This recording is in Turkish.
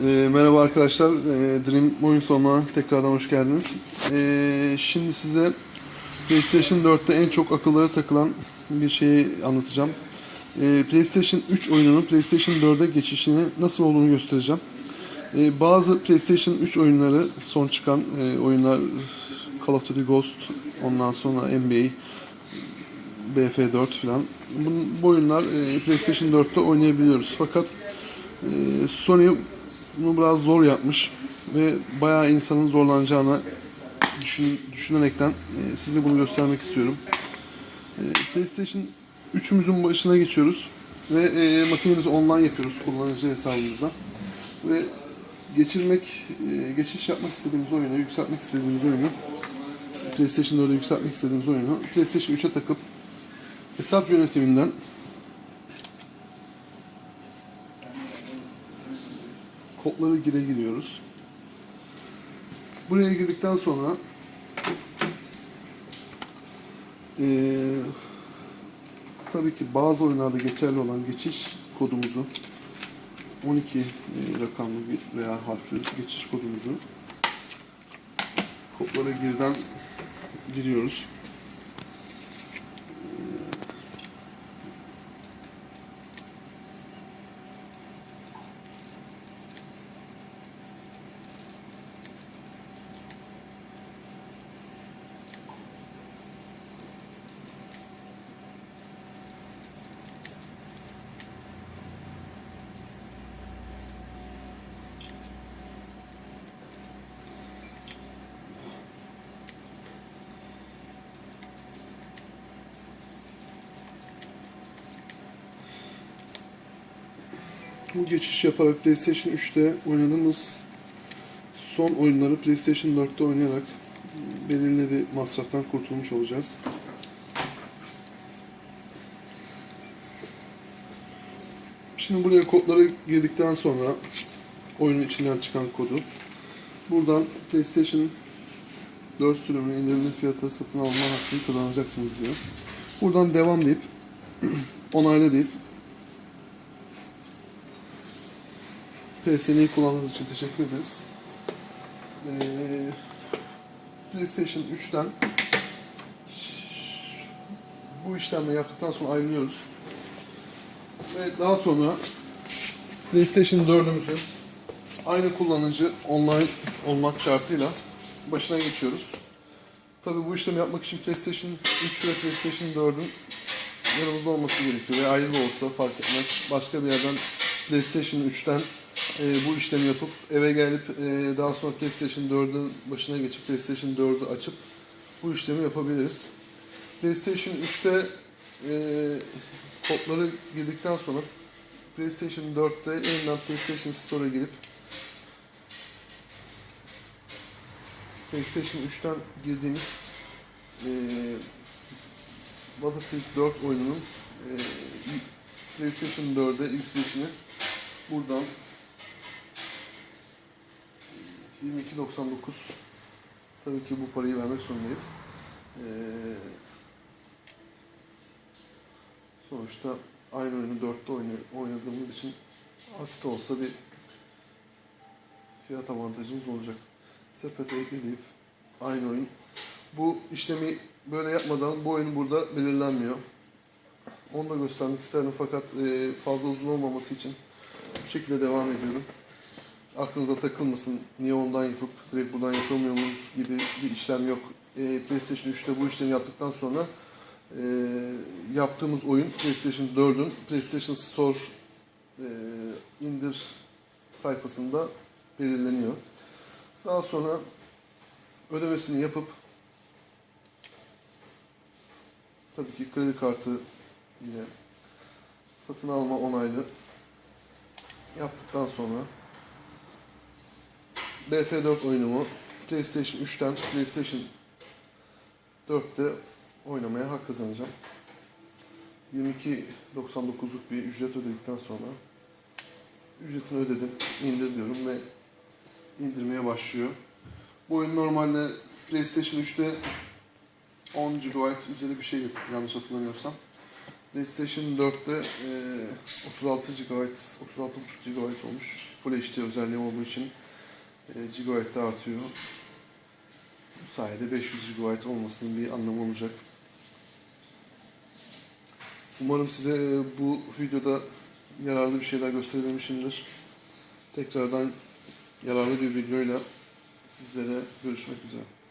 Ee, merhaba arkadaşlar, ee, Dream oyun sonuna tekrardan hoş geldiniz. Ee, şimdi size PlayStation 4'te en çok akıllara takılan bir şeyi anlatacağım. Ee, PlayStation 3 oyununun PlayStation 4'e geçişini nasıl olduğunu göstereceğim. Ee, bazı PlayStation 3 oyunları son çıkan e, oyunlar Call of Duty Ghost, ondan sonra NBA, BF4 falan. Bu, bu oyunlar e, PlayStation 4'te oynayabiliyoruz. Fakat e, Sony bunu biraz zor yapmış ve bayağı insanın zorlanacağını düşün, düşünerekten e, size bunu göstermek istiyorum. E, PlayStation 3'ümüzün başına geçiyoruz ve e, makinemizi online yapıyoruz kullanıcı hesabımızda ve geçirmek, e, geçiş yapmak istediğimiz oyunu, yükseltmek istediğimiz oyunu PlayStation 4'e yükseltmek istediğimiz oyunu PlayStation 3'e takıp hesap yönetiminden kodları gire giriyoruz. Buraya girdikten sonra eee tabii ki bazı oyunlarda geçerli olan geçiş kodumuzu 12 e, rakamlı veya harfli geçiş kodumuzu kodlara girden giriyoruz. Bu geçiş yaparak PlayStation 3'te oynadığımız son oyunları PlayStation 4'te oynayarak belirli bir masraftan kurtulmuş olacağız. Şimdi buraya kodları girdikten sonra oyunun içinden çıkan kodu buradan PlayStation 4 sürümünün indirimli fiyata satın alma hakkını kazanacaksınız diyor. Buradan devam deyip onayla deyip PSN'yi kullandığınız için teşekkür ederiz. Ee, PlayStation 3'ten bu işlemleri yaptıktan sonra ayrılıyoruz. Ve daha sonra PlayStation 4'ümüzün aynı kullanıcı online olmak şartıyla başına geçiyoruz. Tabi bu işlemi yapmak için PlayStation 3 ve PlayStation 4'ün yanımızda olması gerekiyor. Ve ayrı olsa fark etmez. Başka bir yerden PlayStation 3'ten e, bu işlemi yapıp eve gelip e, daha sonra PlayStation 4'ün başına geçip PlayStation 4'ü açıp bu işlemi yapabiliriz. PlayStation 3'te e, kodları girdikten sonra PlayStation 4'te yeniden PlayStation Store'a girip PlayStation 3'ten girdiğimiz e, Battlefield 4 oyununun e, PlayStation 4'e yükselişini buradan 22.99 tabii ki bu parayı vermek zorundayız. Ee, sonuçta aynı oyunu 4'te oynadığımız için hafif olsa bir fiyat avantajımız olacak. Sepete ekle deyip aynı oyun. Bu işlemi böyle yapmadan bu oyun burada belirlenmiyor. Onu da göstermek isterdim fakat e, fazla uzun olmaması için bu şekilde devam ediyorum aklınıza takılmasın. Niye ondan yapıp direkt buradan yapamıyor muyuz gibi bir işlem yok. E, PlayStation 3'te bu işlemi yaptıktan sonra e, yaptığımız oyun PlayStation 4'ün PlayStation Store e, indir sayfasında belirleniyor. Daha sonra ödemesini yapıp tabii ki kredi kartı ile satın alma onaylı yaptıktan sonra BF4 oyunumu PlayStation 3'ten PlayStation 4'te oynamaya hak kazanacağım. 22.99'luk bir ücret ödedikten sonra ücretini ödedim, indir diyorum ve indirmeye başlıyor. Bu oyun normalde PlayStation 3'te 10 GB üzeri bir şey yanlış hatırlamıyorsam. PlayStation 4'te e, 36 GB, 36.5 GB olmuş. Full HD özelliği olduğu için GB de artıyor. Bu sayede 500 GB olmasının bir anlamı olacak. Umarım size e, bu videoda yararlı bir şeyler gösterebilmişimdir. Tekrardan yararlı bir videoyla sizlere görüşmek üzere.